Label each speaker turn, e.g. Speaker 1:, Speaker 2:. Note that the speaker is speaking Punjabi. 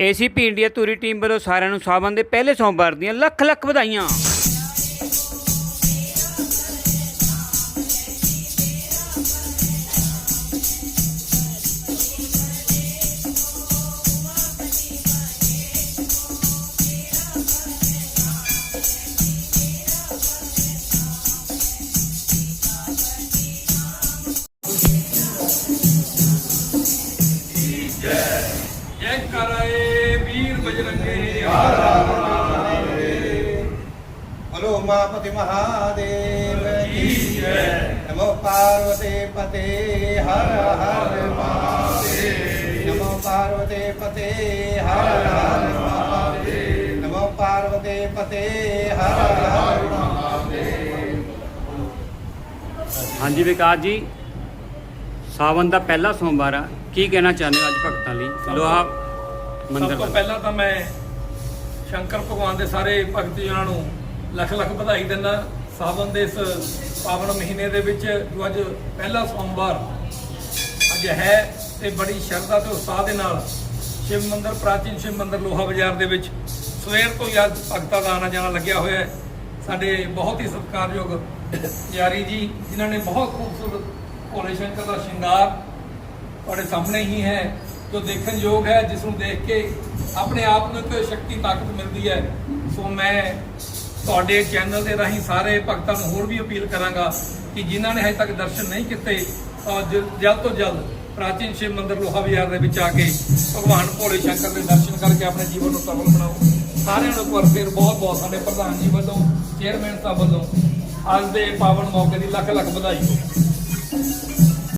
Speaker 1: ਏਸੀਪੀ ਇੰਡੀਆ ਧੂਰੀ ਟੀਮ ਵੱਲੋਂ ਸਾਰਿਆਂ ਨੂੰ ਸਾਵਨ ਦੇ ਪਹਿਲੇ ਸੋਮਵਾਰ ਦੀਆਂ ਲੱਖ ਲੱਖ ਵਧਾਈਆਂ।
Speaker 2: ਜੈ ਕਰਾਏ ਵੀਰ ਬਜਰੰਗੇ।
Speaker 3: ਹਲੋ ਉਮਾਪਤੀ ਮਹਾਦੇਵ
Speaker 2: ਕੀ ਜੈ
Speaker 3: ਨਮੋ ਪਾਰਵਤੇ ਪਤੇ ਹਰ ਹਰ ਮਹਾਦੇਵ। ਨਮੋ ਪਾਰਵਤੇ ਪਤੇ ਹਰ ਹਰ ਮਹਾਦੇਵ। ਨਮੋ ਪਾਰਵਤੇ ਪਤੇ ਹਰ ਹਰ
Speaker 1: ਹਾਂਜੀ ਵਿਕਾਸ ਜੀ ਸਾਵਨ ਦਾ ਪਹਿਲਾ ਸੋਮਵਾਰ ਆ। ਕੀ ਕਹਿਣਾ ਚਾਹੁੰਦੇ ਹੋ ਅੱਜ ਭਗਤਾਂ ਲਈ? ਲੋਹਾ ਮੰਦਿਰ
Speaker 2: ਸਭ ਤੋਂ। ਪਹਿਲਾਂ ਤਾਂ ਮੈਂ ਸ਼ੰਕਰ ਭਗਵਾਨ ਦੇ ਸਾਰੇ ਭਗਤ ਜਨਾਂ ਨੂੰ ਲੱਖ ਲੱਖ ਵਧਾਈ ਦਿੰਦਾ। ਸਾਵਨ ਦੇ ਇਸ ਪਾਵਨ ਮਹੀਨੇ ਦੇ ਵਿੱਚ ਜੋ ਅੱਜ ਪਹਿਲਾ ਸੋਮਵਾਰ ਅੱਜ ਹੈ ਤੇ ਬੜੀ ਸ਼ਰਧਾ ਤੇ ਉਤਸ਼ਾਹ ਦੇ ਨਾਲ ਸ਼ਿਵ ਮੰਦਿਰ ਪ੍ਰਾਚੀਨ ਸ਼ਿਵ ਮੰਦਿਰ ਲੋਹਾ ਬਾਜ਼ਾਰ ਦੇ ਵਿੱਚ ਸਵੇਰ ਤੋਂ ਹੀ ਅੱਜ ਭਗਤਾਂ ਦਾ ਆਣਾ ਜਾਣਾ ਲੱਗਿਆ ਹੋਇਆ ਹੈ। ਸਾਡੇ ਬਹੁਤ ਹੀ ਸਤਿਕਾਰਯੋਗ ਯਾਰੀ ਜੀ ਜਿਨ੍ਹਾਂ ਨੇ ਬਹੁਤ ਖੂਬਸੂਰਤ ਭੋਲੇ ਸ਼ੰਕਰ ਦਾ ਸ਼ਿੰਗਾਰ ਤੁਹਾਡੇ ਸਾਹਮਣੇ ਹੀ ਹੈ, ਜੋ ਦੇਖਣ ਯੋਗ ਹੈ, ਜਿਸ ਨੂੰ ਦੇਖ ਕੇ ਆਪਣੇ ਆਪ ਨੂੰ ਇੱਕ ਸ਼ਕਤੀ, ਤਾਕਤ ਮਿਲਦੀ ਹੈ। ਸੋ ਮੈਂ ਤੁਹਾਡੇ ਚੈਨਲ ਦੇ ਰਾਹੀਂ ਸਾਰੇ ਭਗਤਾਂ ਨੂੰ ਹੋਰ ਵੀ ਅਪੀਲ ਕਰਾਂਗਾ ਕਿ ਜਿਨ੍ਹਾਂ ਨੇ ਹਜੇ ਤੱਕ ਦਰਸ਼ਨ ਨਹੀਂ ਕੀਤੇ ਤਾਂ ਜਲਦ ਤੋਂ ਜਲਦ ਪ੍ਰਾਚੀਨ ਸ਼ਿਵ ਮੰਦਿਰ ਲੋਹਾ ਬਾਜ਼ਾਰ ਦੇ ਵਿੱਚ ਆ ਕੇ ਭਗਵਾਨ ਭੋਲੇ ਸ਼ੰਕਰ ਦੇ ਦਰਸ਼ਨ ਕਰਕੇ ਆਪਣੇ ਜੀਵਨ ਨੂੰ ਸਫਲ ਬਣਾਓ। ਸਾਰਿਆਂ ਨੂੰ ਇੱਕ ਵਾਰ ਫਿਰ ਬਹੁਤ ਬਹੁਤ ਸਾਡੇ ਪ੍ਰਧਾਨ ਜੀ ਵੱਲੋਂ, ਚੇਅਰਮੈਨ ਸਾਹਿਬ ਵੱਲੋਂ ਅੱਜ ਦੇ ਪਾਵਨ ਮੌਕੇ ਦੀ ਲੱਖ ਲੱਖ ਵਧਾਈ। ਹੋਵੇ Thank you.